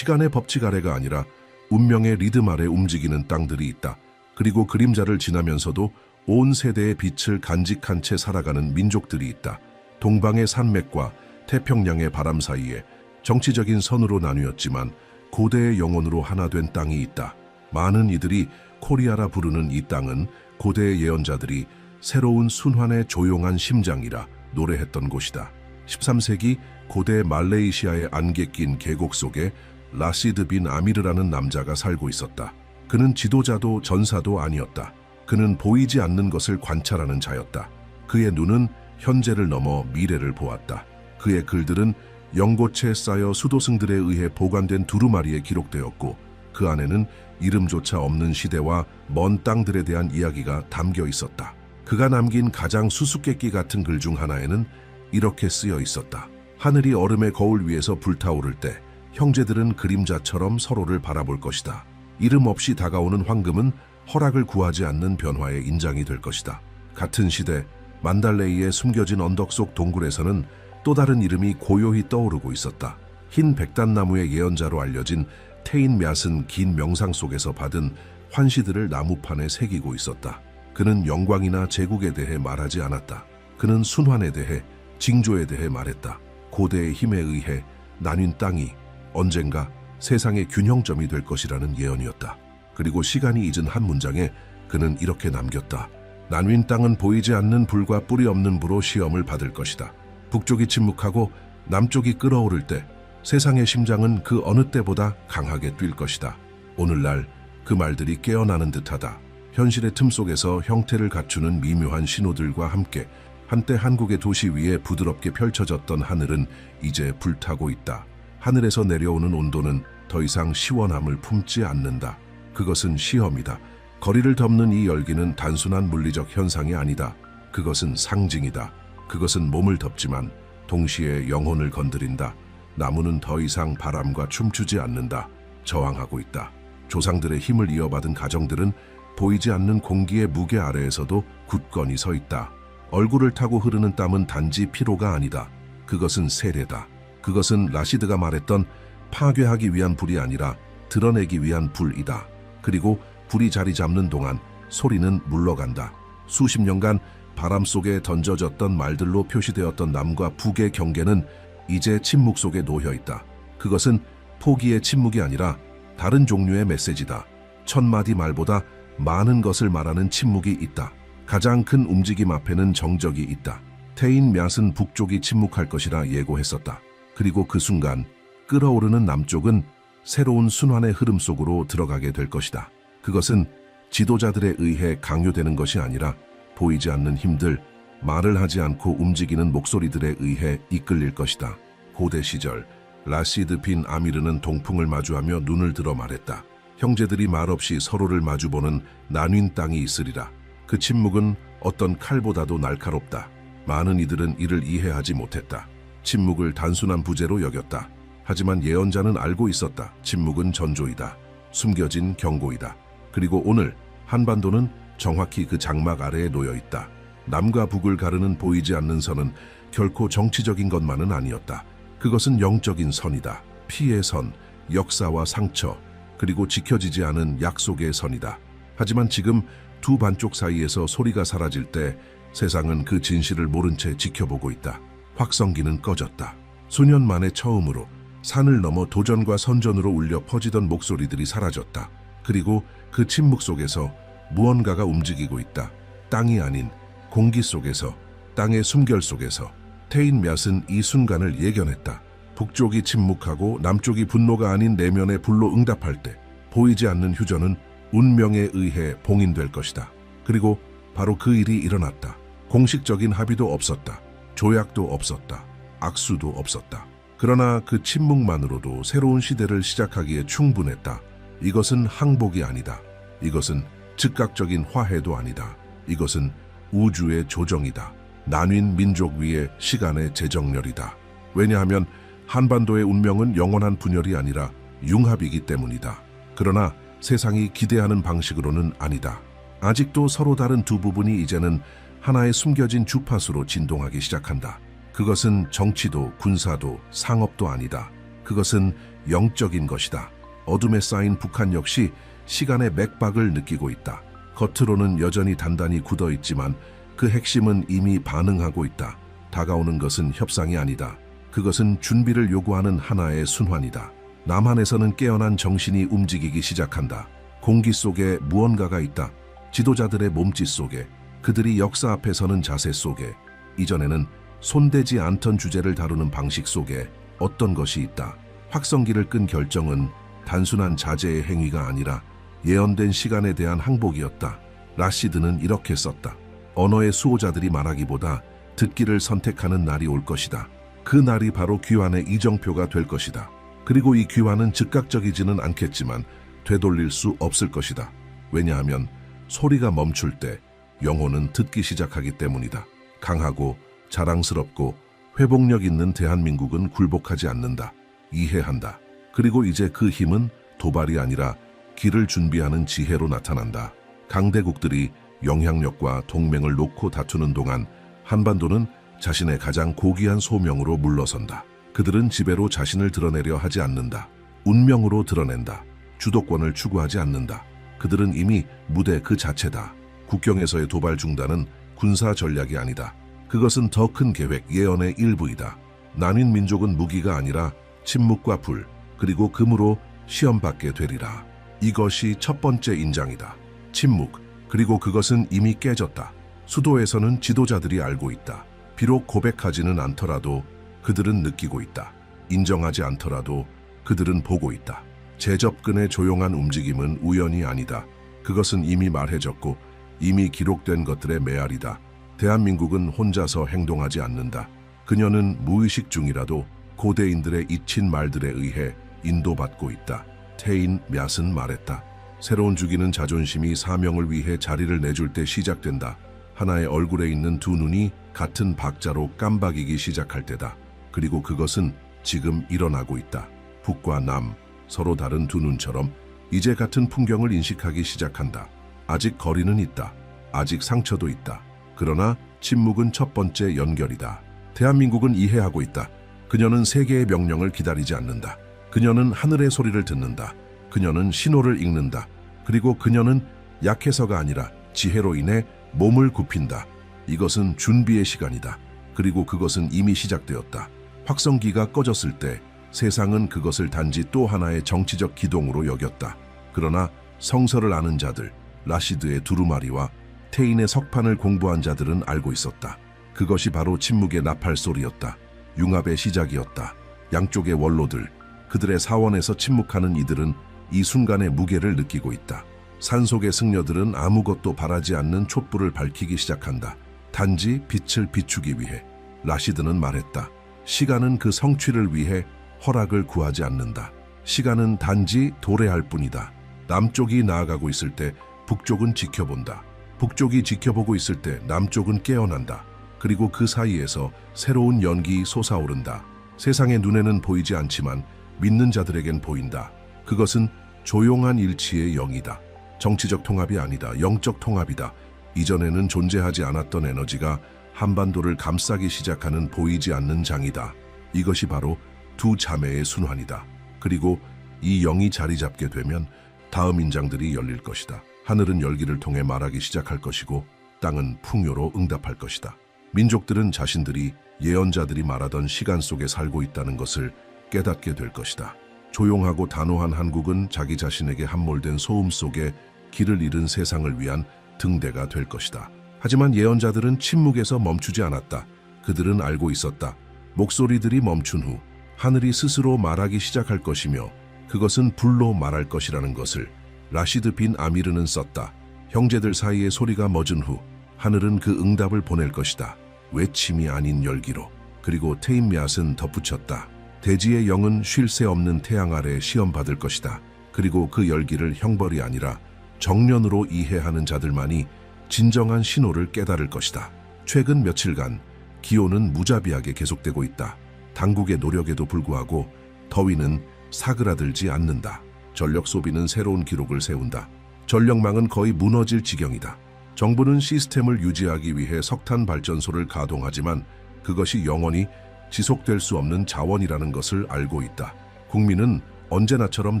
시간의 법칙 아래가 아니라 운명의 리듬 아래 움직이는 땅들이 있다. 그리고 그림자를 지나면서도 온 세대의 빛을 간직한 채 살아가는 민족들이 있다. 동방의 산맥과 태평양의 바람 사이에 정치적인 선으로 나뉘었지만 고대의 영혼으로 하나 된 땅이 있다. 많은 이들이 코리아라 부르는 이 땅은 고대의 예언자들이 새로운 순환의 조용한 심장이라 노래했던 곳이다. 13세기 고대 말레이시아의 안개 낀 계곡 속에 라시드 빈 아미르라는 남자가 살고 있었다. 그는 지도자도 전사도 아니었다. 그는 보이지 않는 것을 관찰하는 자였다. 그의 눈은 현재를 넘어 미래를 보았다. 그의 글들은 연고체에 쌓여 수도승들에 의해 보관된 두루마리에 기록되었고 그 안에는 이름조차 없는 시대와 먼 땅들에 대한 이야기가 담겨 있었다. 그가 남긴 가장 수수께끼 같은 글 중 하나에는 이렇게 쓰여 있었다. 하늘이 얼음의 거울 위에서 불타오를 때 형제들은 그림자처럼 서로를 바라볼 것이다. 이름 없이 다가오는 황금은 허락을 구하지 않는 변화의 인장이 될 것이다. 같은 시대 만달레이의 숨겨진 언덕 속 동굴에서는 또 다른 이름이 고요히 떠오르고 있었다. 흰 백단나무의 예언자로 알려진 테인 얏은 긴 명상 속에서 받은 환시들을 나무판에 새기고 있었다. 그는 영광이나 제국에 대해 말하지 않았다. 그는 순환에 대해, 징조에 대해 말했다. 고대의 힘에 의해 나뉜 땅이 언젠가 세상의 균형점이 될 것이라는 예언이었다. 그리고 시간이 잊은 한 문장에 그는 이렇게 남겼다. 나뉜 땅은 보이지 않는 불과 뿌리 없는 부로 시험을 받을 것이다. 북쪽이 침묵하고 남쪽이 끓어오를 때 세상의 심장은 그 어느 때보다 강하게 뛸 것이다. 오늘날 그 말들이 깨어나는 듯하다. 현실의 틈 속에서 형태를 갖추는 미묘한 신호들과 함께 한때 한국의 도시 위에 부드럽게 펼쳐졌던 하늘은 이제 불타고 있다. 하늘에서 내려오는 온도는 더 이상 시원함을 품지 않는다. 그것은 시험이다. 거리를 덮는 이 열기는 단순한 물리적 현상이 아니다. 그것은 상징이다. 그것은 몸을 덮지만 동시에 영혼을 건드린다. 나무는 더 이상 바람과 춤추지 않는다. 저항하고 있다. 조상들의 힘을 이어받은 가정들은 보이지 않는 공기의 무게 아래에서도 굳건히 서 있다. 얼굴을 타고 흐르는 땀은 단지 피로가 아니다. 그것은 세례다. 그것은 라시드가 말했던 파괴하기 위한 불이 아니라 드러내기 위한 불이다. 그리고 불이 자리 잡는 동안 소리는 물러간다. 수십 년간 바람 속에 던져졌던 말들로 표시되었던 남과 북의 경계는 이제 침묵 속에 놓여 있다. 그것은 포기의 침묵이 아니라 다른 종류의 메시지다. 천 마디 말보다 많은 것을 말하는 침묵이 있다. 가장 큰 움직임 앞에는 정적이 있다. 태인 얏은 북쪽이 침묵할 것이라 예고했었다. 그리고 그 순간 끓어오르는 남쪽은 새로운 순환의 흐름 속으로 들어가게 될 것이다. 그것은 지도자들에 의해 강요되는 것이 아니라 보이지 않는 힘들, 말을 하지 않고 움직이는 목소리들에 의해 이끌릴 것이다. 고대 시절 라시드 빈 아미르는 동풍을 마주하며 눈을 들어 말했다. 형제들이 말없이 서로를 마주보는 나뉜 땅이 있으리라. 그 침묵은 어떤 칼보다도 날카롭다. 많은 이들은 이를 이해하지 못했다. 침묵을 단순한 부재로 여겼다. 하지만 예언자는 알고 있었다. 침묵은 전조이다. 숨겨진 경고이다. 그리고 오늘 한반도는 정확히 그 장막 아래에 놓여 있다. 남과 북을 가르는 보이지 않는 선은 결코 정치적인 것만은 아니었다. 그것은 영적인 선이다. 피의 선, 역사와 상처, 그리고 지켜지지 않은 약속의 선이다. 하지만 지금 두 반쪽 사이에서 소리가 사라질 때 세상은 그 진실을 모른 채 지켜보고 있다. 확성기는 꺼졌다. 수년 만에 처음으로 산을 넘어 도전과 선전으로 울려 퍼지던 목소리들이 사라졌다. 그리고 그 침묵 속에서 무언가가 움직이고 있다. 땅이 아닌 공기 속에서, 땅의 숨결 속에서 테인 얏은 이 순간을 예견했다. 북쪽이 침묵하고 남쪽이 분노가 아닌 내면의 불로 응답할 때 보이지 않는 휴전은 운명에 의해 봉인될 것이다. 그리고 바로 그 일이 일어났다. 공식적인 합의도 없었다. 조약도 없었다. 악수도 없었다. 그러나 그 침묵만으로도 새로운 시대를 시작하기에 충분했다. 이것은 항복이 아니다. 이것은 즉각적인 화해도 아니다. 이것은 우주의 조정이다. 나뉜 민족 위의 시간의 재정렬이다. 왜냐하면 한반도의 운명은 영원한 분열이 아니라 융합이기 때문이다. 그러나 세상이 기대하는 방식으로는 아니다. 아직도 서로 다른 두 부분이 이제는 하나의 숨겨진 주파수로 진동하기 시작한다. 그것은 정치도 군사도 상업도 아니다. 그것은 영적인 것이다. 어둠에 쌓인 북한 역시 시간의 맥박을 느끼고 있다. 겉으로는 여전히 단단히 굳어 있지만 그 핵심은 이미 반응하고 있다. 다가오는 것은 협상이 아니다. 그것은 준비를 요구하는 하나의 순환이다. 남한에서는 깨어난 정신이 움직이기 시작한다. 공기 속에 무언가가 있다. 지도자들의 몸짓 속에, 그들이 역사 앞에 서는 자세 속에, 이전에는 손대지 않던 주제를 다루는 방식 속에 어떤 것이 있다. 확성기를 끈 결정은 단순한 자제의 행위가 아니라 예언된 시간에 대한 항복이었다. 라시드는 이렇게 썼다. 언어의 수호자들이 말하기보다 듣기를 선택하는 날이 올 것이다. 그 날이 바로 귀환의 이정표가 될 것이다. 그리고 이 귀환은 즉각적이지는 않겠지만 되돌릴 수 없을 것이다. 왜냐하면 소리가 멈출 때 영혼은 듣기 시작하기 때문이다. 강하고 자랑스럽고 회복력 있는 대한민국은 굴복하지 않는다. 이해한다. 그리고 이제 그 힘은 도발이 아니라 길을 준비하는 지혜로 나타난다. 강대국들이 영향력과 동맹을 놓고 다투는 동안 한반도는 자신의 가장 고귀한 소명으로 물러선다. 그들은 지배로 자신을 드러내려 하지 않는다. 운명으로 드러낸다. 주도권을 추구하지 않는다. 그들은 이미 무대 그 자체다. 국경에서의 도발 중단은 군사 전략이 아니다. 그것은 더 큰 계획 예언의 일부이다. 난인 민족은 무기가 아니라 침묵과 불, 그리고 금으로 시험받게 되리라. 이것이 첫 번째 인장이다. 침묵, 그리고 그것은 이미 깨졌다. 수도에서는 지도자들이 알고 있다. 비록 고백하지는 않더라도 그들은 느끼고 있다. 인정하지 않더라도 그들은 보고 있다. 재접근의 조용한 움직임은 우연이 아니다. 그것은 이미 말해졌고 이미 기록된 것들의 메아리다. 대한민국은 혼자서 행동하지 않는다. 그녀는 무의식 중이라도 고대인들의 잊힌 말들에 의해 인도받고 있다. 태인 얏은 말했다. 새로운 주기는 자존심이 사명을 위해 자리를 내줄 때 시작된다. 하나의 얼굴에 있는 두 눈이 같은 박자로 깜박이기 시작할 때다. 그리고 그것은 지금 일어나고 있다. 북과 남, 서로 다른 두 눈처럼 이제 같은 풍경을 인식하기 시작한다. 아직 거리는 있다. 아직 상처도 있다. 그러나 침묵은 첫 번째 연결이다. 대한민국은 이해하고 있다. 그녀는 세계의 명령을 기다리지 않는다. 그녀는 하늘의 소리를 듣는다. 그녀는 신호를 읽는다. 그리고 그녀는 약해서가 아니라 지혜로 인해 몸을 굽힌다. 이것은 준비의 시간이다. 그리고 그것은 이미 시작되었다. 확성기가 꺼졌을 때 세상은 그것을 단지 또 하나의 정치적 기동으로 여겼다. 그러나 성서를 아는 자들, 라시드의 두루마리와 테인의 석판을 공부한 자들은 알고 있었다. 그것이 바로 침묵의 나팔 소리였다. 융합의 시작이었다. 양쪽의 원로들, 그들의 사원에서 침묵하는 이들은 이 순간의 무게를 느끼고 있다. 산속의 승려들은 아무것도 바라지 않는 촛불을 밝히기 시작한다. 단지 빛을 비추기 위해. 라시드는 말했다. 시간은 그 성취를 위해 허락을 구하지 않는다. 시간은 단지 도래할 뿐이다. 남쪽이 나아가고 있을 때 북쪽은 지켜본다. 북쪽이 지켜보고 있을 때 남쪽은 깨어난다. 그리고 그 사이에서 새로운 연기 솟아오른다. 세상의 눈에는 보이지 않지만 믿는 자들에겐 보인다. 그것은 조용한 일치의 영이다. 정치적 통합이 아니다. 영적 통합이다. 이전에는 존재하지 않았던 에너지가 한반도를 감싸기 시작하는 보이지 않는 장이다. 이것이 바로 두 자매의 순환이다. 그리고 이 영이 자리 잡게 되면 다음 인장들이 열릴 것이다. 하늘은 열기를 통해 말하기 시작할 것이고 땅은 풍요로 응답할 것이다. 민족들은 자신들이 예언자들이 말하던 시간 속에 살고 있다는 것을 깨닫게 될 것이다. 조용하고 단호한 한국은 자기 자신에게 함몰된 소음 속에 길을 잃은 세상을 위한 등대가 될 것이다. 하지만 예언자들은 침묵에서 멈추지 않았다. 그들은 알고 있었다. 목소리들이 멈춘 후 하늘이 스스로 말하기 시작할 것이며 그것은 불로 말할 것이라는 것을 라시드 빈 아미르는 썼다. 형제들 사이에 소리가 멎은 후 하늘은 그 응답을 보낼 것이다. 외침이 아닌 열기로. 그리고 테임미앗은 덧붙였다. 대지의 영은 쉴 새 없는 태양 아래 시험받을 것이다. 그리고 그 열기를 형벌이 아니라 정련으로 이해하는 자들만이 진정한 신호를 깨달을 것이다. 최근 며칠간 기온은 무자비하게 계속되고 있다. 당국의 노력에도 불구하고 더위는 사그라들지 않는다. 전력 소비는 새로운 기록을 세운다. 전력망은 거의 무너질 지경이다. 정부는 시스템을 유지하기 위해 석탄 발전소를 가동하지만 그것이 영원히 지속될 수 없는 자원이라는 것을 알고 있다. 국민은 언제나처럼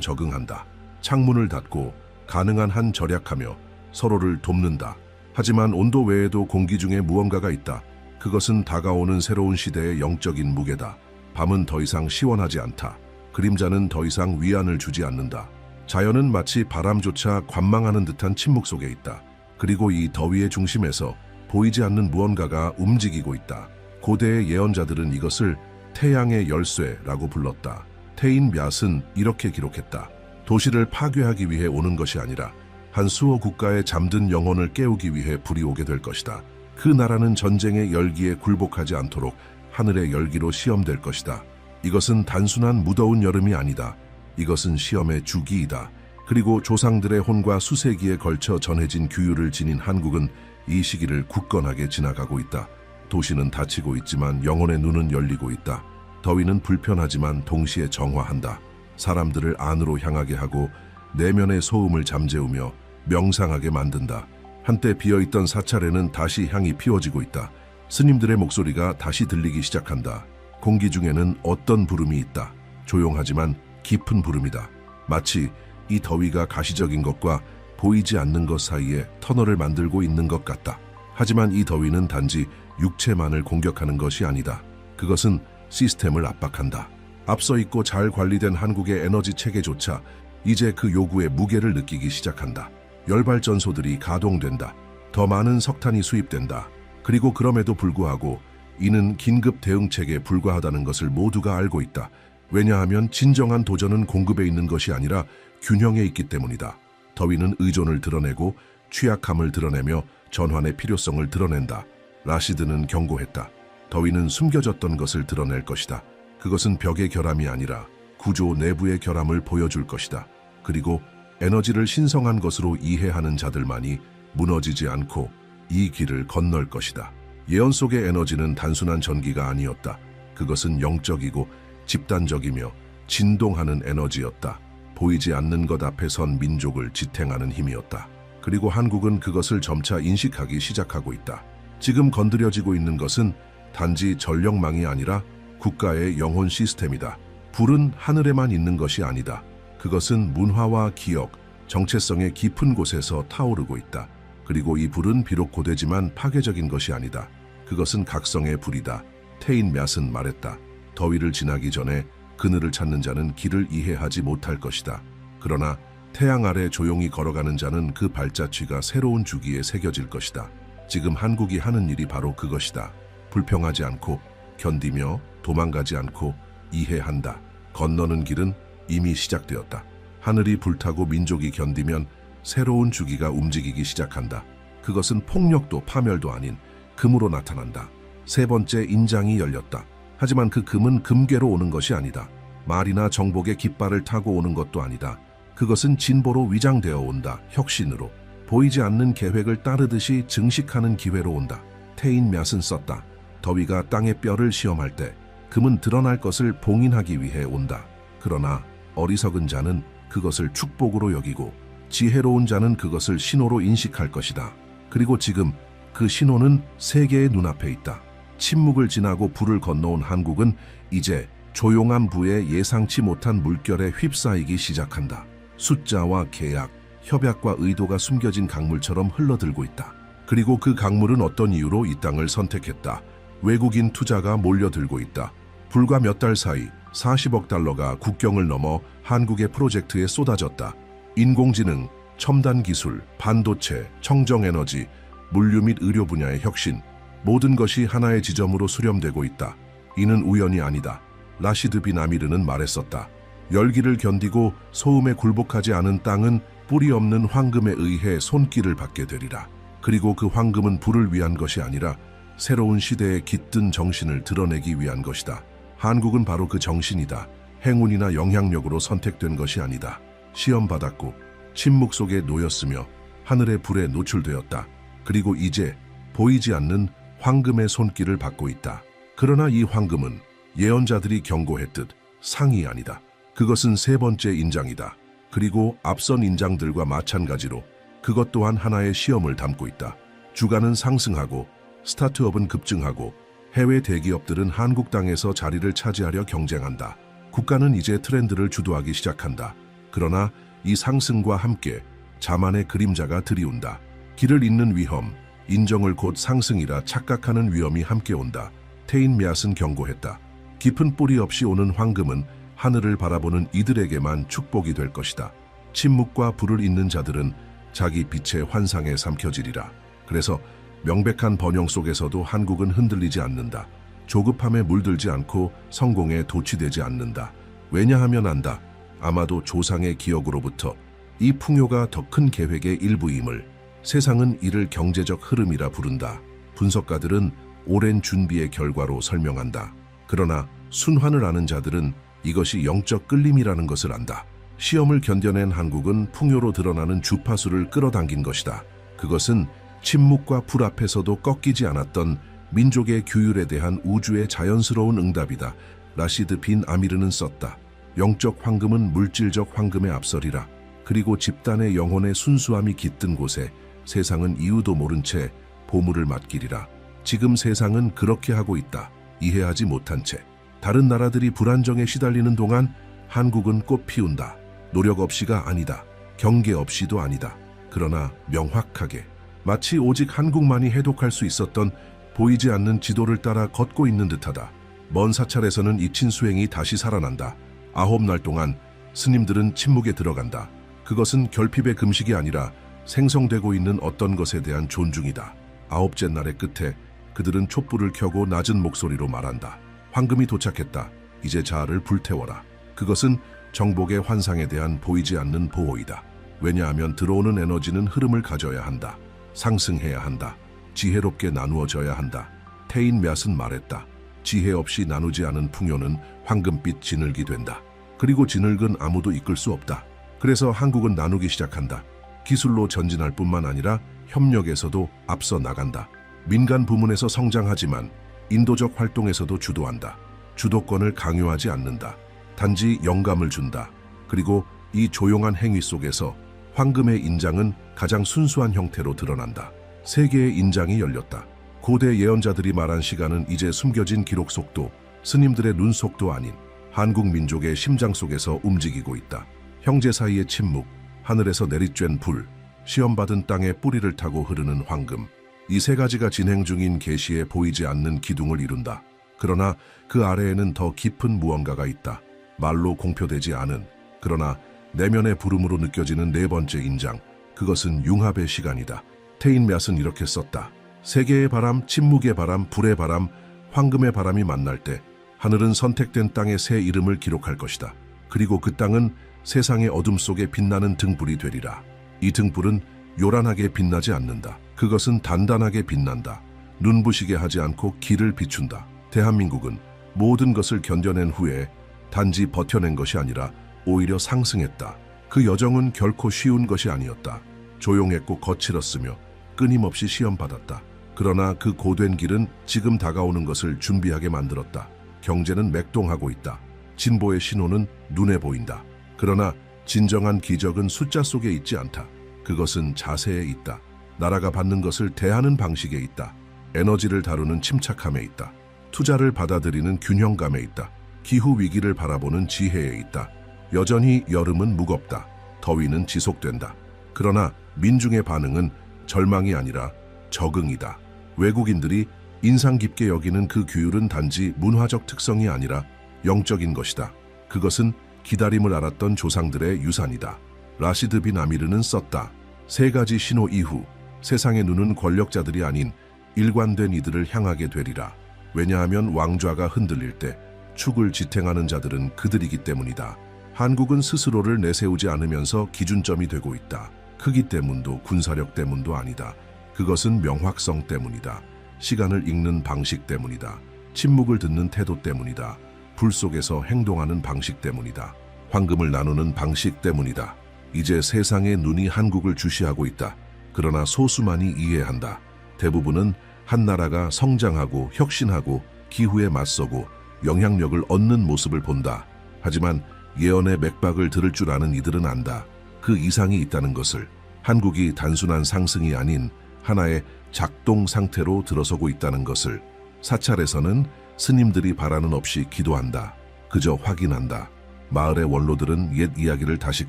적응한다. 창문을 닫고 가능한 한 절약하며 서로를 돕는다. 하지만 온도 외에도 공기 중에 무언가가 있다. 그것은 다가오는 새로운 시대의 영적인 무게다. 밤은 더 이상 시원하지 않다. 그림자는 더 이상 위안을 주지 않는다. 자연은 마치 바람조차 관망하는 듯한 침묵 속에 있다. 그리고 이 더위의 중심에서 보이지 않는 무언가가 움직이고 있다. 고대의 예언자들은 이것을 태양의 열쇠라고 불렀다. 태인 얏은 이렇게 기록했다. 도시를 파괴하기 위해 오는 것이 아니라 한 수호 국가의 잠든 영혼을 깨우기 위해 불이 오게 될 것이다. 그 나라는 전쟁의 열기에 굴복하지 않도록 하늘의 열기로 시험될 것이다. 이것은 단순한 무더운 여름이 아니다. 이것은 시험의 주기이다. 그리고 조상들의 혼과 수세기에 걸쳐 전해진 규율을 지닌 한국은 이 시기를 굳건하게 지나가고 있다. 도시는 닫히고 있지만 영혼의 눈은 열리고 있다. 더위는 불편하지만 동시에 정화한다. 사람들을 안으로 향하게 하고 내면의 소음을 잠재우며 명상하게 만든다. 한때 비어있던 사찰에는 다시 향이 피워지고 있다. 스님들의 목소리가 다시 들리기 시작한다. 공기 중에는 어떤 부름이 있다. 조용하지만 깊은 부름이다. 마치 이 더위가 가시적인 것과 보이지 않는 것 사이에 터널을 만들고 있는 것 같다. 하지만 이 더위는 단지 육체만을 공격하는 것이 아니다. 그것은 시스템을 압박한다. 앞서 있고 잘 관리된 한국의 에너지 체계조차 이제 그 요구의 무게를 느끼기 시작한다. 열발전소들이 가동된다. 더 많은 석탄이 수입된다. 그리고 그럼에도 불구하고 이는 긴급 대응책에 불과하다는 것을 모두가 알고 있다. 왜냐하면 진정한 도전은 공급에 있는 것이 아니라 균형에 있기 때문이다. 더위는 의존을 드러내고 취약함을 드러내며 전환의 필요성을 드러낸다. 라시드는 경고했다. 더위는 숨겨졌던 것을 드러낼 것이다. 그것은 벽의 결함이 아니라 구조 내부의 결함을 보여줄 것이다. 그리고 에너지를 신성한 것으로 이해하는 자들만이 무너지지 않고 이 길을 건널 것이다. 예언 속의 에너지는 단순한 전기가 아니었다. 그것은 영적이고 집단적이며 진동하는 에너지였다. 보이지 않는 것 앞에 선 민족을 지탱하는 힘이었다. 그리고 한국은 그것을 점차 인식하기 시작하고 있다. 지금 건드려지고 있는 것은 단지 전력망이 아니라 국가의 영혼 시스템이다. 불은 하늘에만 있는 것이 아니다. 그것은 문화와 기억, 정체성의 깊은 곳에서 타오르고 있다. 그리고 이 불은 비록 고되지만 파괴적인 것이 아니다. 그것은 각성의 불이다. 태인 얏은 말했다. 더위를 지나기 전에 그늘을 찾는 자는 길을 이해하지 못할 것이다. 그러나 태양 아래 조용히 걸어가는 자는 그 발자취가 새로운 주기에 새겨질 것이다. 지금 한국이 하는 일이 바로 그것이다. 불평하지 않고 견디며 도망가지 않고 이해한다. 건너는 길은 이미 시작되었다. 하늘이 불타고 민족이 견디면 새로운 주기가 움직이기 시작한다. 그것은 폭력도 파멸도 아닌 금으로 나타난다. 세 번째 인장이 열렸다. 하지만 그 금은 금괴로 오는 것이 아니다. 말이나 정복의 깃발을 타고 오는 것도 아니다. 그것은 진보로 위장되어 온다. 혁신으로. 보이지 않는 계획을 따르듯이 증식하는 기회로 온다. 태인 얏은 썼다. 더위가 땅의 뼈를 시험할 때 금은 드러날 것을 봉인하기 위해 온다. 그러나 어리석은 자는 그것을 축복으로 여기고 지혜로운 자는 그것을 신호로 인식할 것이다. 그리고 지금 그 신호는 세계의 눈앞에 있다. 침묵을 지나고 불을 건너온 한국은 이제 조용한 부에 예상치 못한 물결에 휩싸이기 시작한다. 숫자와 계약, 협약과 의도가 숨겨진 강물처럼 흘러들고 있다. 그리고 그 강물은 어떤 이유로 이 땅을 선택했다. 외국인 투자가 몰려들고 있다. 불과 몇 달 사이 40억 달러가 국경을 넘어 한국의 프로젝트에 쏟아졌다. 인공지능, 첨단 기술, 반도체, 청정에너지, 물류 및 의료 분야의 혁신, 모든 것이 하나의 지점으로 수렴되고 있다. 이는 우연이 아니다. 라시드 빈 아미르는 말했었다. 열기를 견디고 소음에 굴복하지 않은 땅은 뿌리 없는 황금에 의해 손길을 받게 되리라. 그리고 그 황금은 불을 위한 것이 아니라 새로운 시대의 깃든 정신을 드러내기 위한 것이다. 한국은 바로 그 정신이다. 행운이나 영향력으로 선택된 것이 아니다. 시험받았고 침묵 속에 놓였으며 하늘의 불에 노출되었다. 그리고 이제 보이지 않는 황금의 손길을 받고 있다. 그러나 이 황금은 예언자들이 경고했듯 상이 아니다. 그것은 세 번째 인장이다. 그리고 앞선 인장들과 마찬가지로 그것 또한 하나의 시험을 담고 있다. 주가는 상승하고 스타트업은 급증하고 해외 대기업들은 한국 땅에서 자리를 차지하려 경쟁한다. 국가는 이제 트렌드를 주도하기 시작한다. 그러나 이 상승과 함께 자만의 그림자가 들이온다. 길을 잇는 위험, 인정을 곧 상승이라 착각하는 위험이 함께 온다. 테인 메앗은 경고했다. 깊은 뿌리 없이 오는 황금은 하늘을 바라보는 이들에게만 축복이 될 것이다. 침묵과 불을 잇는 자들은 자기 빛의 환상에 삼켜지리라. 그래서 명백한 번영 속에서도 한국은 흔들리지 않는다. 조급함에 물들지 않고 성공에 도취되지 않는다. 왜냐하면 안다. 아마도 조상의 기억으로부터 이 풍요가 더 큰 계획의 일부임을 세상은 이를 경제적 흐름이라 부른다. 분석가들은 오랜 준비의 결과로 설명한다. 그러나 순환을 아는 자들은 이것이 영적 끌림이라는 것을 안다. 시험을 견뎌낸 한국은 풍요로 드러나는 주파수를 끌어당긴 것이다. 그것은 침묵과 불 앞에서도 꺾이지 않았던 민족의 규율에 대한 우주의 자연스러운 응답이다. 라시드 빈 아미르는 썼다. 영적 황금은 물질적 황금에 앞서리라. 그리고 집단의 영혼의 순수함이 깃든 곳에 세상은 이유도 모른 채 보물을 맡기리라. 지금 세상은 그렇게 하고 있다. 이해하지 못한 채. 다른 나라들이 불안정에 시달리는 동안 한국은 꽃 피운다. 노력 없이가 아니다. 경계 없이도 아니다. 그러나 명확하게 마치 오직 한국만이 해독할 수 있었던 보이지 않는 지도를 따라 걷고 있는 듯하다. 먼 사찰에서는 잊힌 수행이 다시 살아난다. 아홉 날 동안 스님들은 침묵에 들어간다. 그것은 결핍의 금식이 아니라 생성되고 있는 어떤 것에 대한 존중이다. 아홉째 날의 끝에 그들은 촛불을 켜고 낮은 목소리로 말한다. 황금이 도착했다. 이제 자아를 불태워라. 그것은 정복의 환상에 대한 보이지 않는 보호이다. 왜냐하면 들어오는 에너지는 흐름을 가져야 한다. 상승해야 한다. 지혜롭게 나누어져야 한다. 태인 맷은 말했다. 지혜 없이 나누지 않은 풍요는 황금빛 진흙이 된다. 그리고 진흙은 아무도 이끌 수 없다. 그래서 한국은 나누기 시작한다. 기술로 전진할 뿐만 아니라 협력에서도 앞서 나간다. 민간 부문에서 성장하지만 인도적 활동에서도 주도한다. 주도권을 강요하지 않는다. 단지 영감을 준다. 그리고 이 조용한 행위 속에서 황금의 인장은 가장 순수한 형태로 드러난다. 세계의 인장이 열렸다. 고대 예언자들이 말한 시간은 이제 숨겨진 기록 속도, 스님들의 눈 속도 아닌 한국 민족의 심장 속에서 움직이고 있다. 형제 사이의 침묵, 하늘에서 내리쬐는 불, 시험받은 땅에 뿌리를 타고 흐르는 황금. 이 세 가지가 진행 중인 계시에 보이지 않는 기둥을 이룬다. 그러나 그 아래에는 더 깊은 무언가가 있다. 말로 공표되지 않은, 그러나 내면의 부름으로 느껴지는 네 번째 인장. 그것은 융합의 시간이다. 테인 맷은 이렇게 썼다. 세계의 바람, 침묵의 바람, 불의 바람, 황금의 바람이 만날 때 하늘은 선택된 땅의 새 이름을 기록할 것이다. 그리고 그 땅은 세상의 어둠 속에 빛나는 등불이 되리라. 이 등불은 요란하게 빛나지 않는다. 그것은 단단하게 빛난다. 눈부시게 하지 않고 길을 비춘다. 대한민국은 모든 것을 견뎌낸 후에 단지 버텨낸 것이 아니라 오히려 상승했다. 그 여정은 결코 쉬운 것이 아니었다. 조용했고 거칠었으며 끊임없이 시험받았다. 그러나 그 고된 길은 지금 다가오는 것을 준비하게 만들었다. 경제는 맥동하고 있다. 진보의 신호는 눈에 보인다. 그러나 진정한 기적은 숫자 속에 있지 않다. 그것은 자세에 있다. 나라가 받는 것을 대하는 방식에 있다. 에너지를 다루는 침착함에 있다. 투자를 받아들이는 균형감에 있다. 기후 위기를 바라보는 지혜에 있다. 여전히 여름은 무겁다. 더위는 지속된다. 그러나 민중의 반응은 절망이 아니라 적응이다. 외국인들이 인상 깊게 여기는 그 규율은 단지 문화적 특성이 아니라 영적인 것이다. 그것은 기다림을 알았던 조상들의 유산이다. 라시드 빈 아미르는 썼다. 세 가지 신호 이후 세상의 눈은 권력자들이 아닌 일관된 이들을 향하게 되리라. 왜냐하면 왕좌가 흔들릴 때 축을 지탱하는 자들은 그들이기 때문이다. 한국은 스스로를 내세우지 않으면서 기준점이 되고 있다. 크기 때문도 군사력 때문도 아니다. 그것은 명확성 때문이다. 시간을 읽는 방식 때문이다. 침묵을 듣는 태도 때문이다. 불 속에서 행동하는 방식 때문이다. 황금을 나누는 방식 때문이다. 이제 세상의 눈이 한국을 주시하고 있다. 그러나 소수만이 이해한다. 대부분은 한 나라가 성장하고 혁신하고 기후에 맞서고 영향력을 얻는 모습을 본다. 하지만 예언의 맥박을 들을 줄 아는 이들은 안다. 그 이상이 있다는 것을 한국이 단순한 상승이 아닌 하나의 작동 상태로 들어서고 있다는 것을 사찰에서는 스님들이 바라는 없이 기도한다. 그저 확인한다. 마을의 원로들은 옛 이야기를 다시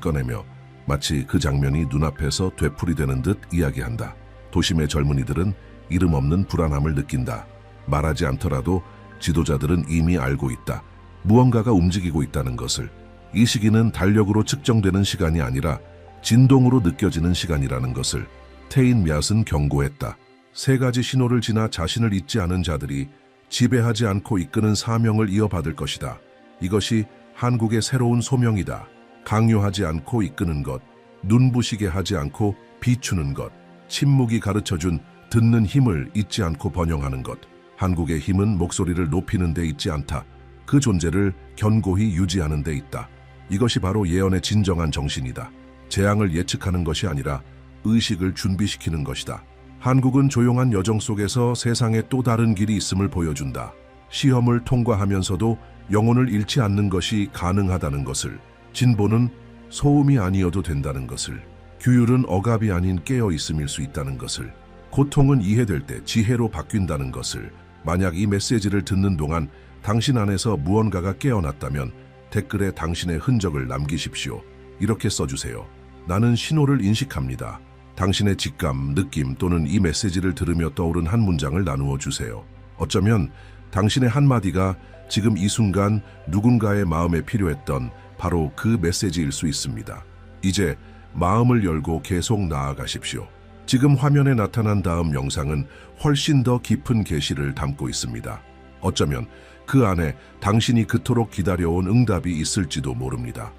꺼내며 마치 그 장면이 눈앞에서 되풀이되는 듯 이야기한다. 도심의 젊은이들은 이름 없는 불안함을 느낀다. 말하지 않더라도 지도자들은 이미 알고 있다. 무언가가 움직이고 있다는 것을. 이 시기는 달력으로 측정되는 시간이 아니라 진동으로 느껴지는 시간이라는 것을. 태인 얏은 경고했다. 세 가지 신호를 지나 자신을 잊지 않은 자들이 지배하지 않고 이끄는 사명을 이어받을 것이다. 이것이 한국의 새로운 소명이다. 강요하지 않고 이끄는 것, 눈부시게 하지 않고 비추는 것, 침묵이 가르쳐준 듣는 힘을 잊지 않고 번영하는 것. 한국의 힘은 목소리를 높이는 데 있지 않다. 그 존재를 견고히 유지하는 데 있다. 이것이 바로 예언의 진정한 정신이다. 재앙을 예측하는 것이 아니라 의식을 준비시키는 것이다. 한국은 조용한 여정 속에서 세상에 또 다른 길이 있음을 보여준다. 시험을 통과하면서도 영혼을 잃지 않는 것이 가능하다는 것을, 진보는 소음이 아니어도 된다는 것을, 규율은 억압이 아닌 깨어 있음일 수 있다는 것을, 고통은 이해될 때 지혜로 바뀐다는 것을, 만약 이 메시지를 듣는 동안 당신 안에서 무언가가 깨어났다면 댓글에 당신의 흔적을 남기십시오. 이렇게 써주세요. 나는 신호를 인식합니다. 당신의 직감, 느낌 또는 이 메시지를 들으며 떠오른 한 문장을 나누어 주세요. 어쩌면 당신의 한마디가 지금 이 순간 누군가의 마음에 필요했던 바로 그 메시지일 수 있습니다. 이제 마음을 열고 계속 나아가십시오. 지금 화면에 나타난 다음 영상은 훨씬 더 깊은 계시를 담고 있습니다. 어쩌면 그 안에 당신이 그토록 기다려온 응답이 있을지도 모릅니다.